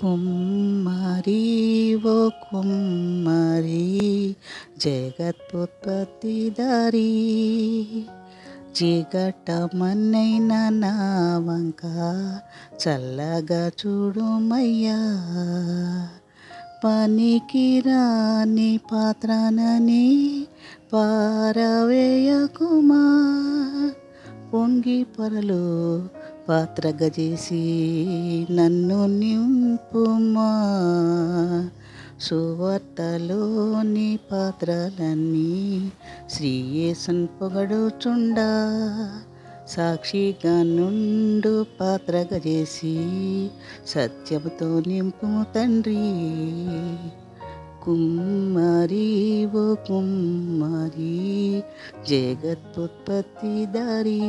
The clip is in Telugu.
కుమ్మరి ఓ కుమ్మరి జగత్పుత్పత్తి దారి. చీకటమన్నైన నా వంక చల్లగా చూడుమయ్యా పనికి రాని పాత్రనని పారవేయకుమా. పొంగి పొరలు పాత్రగా చేసి నన్ను నింపుమా. సువార్తలోని పాత్రలన్నీ శ్రీయేసున్ పొగడుచుండా. సాక్షిగా నుండు పాత్రగా చేసి సత్యముతో నింపు తండ్రి. కుమ్మరి ఓ కుమ్మరి జగత్పుత్పత్తి దారి.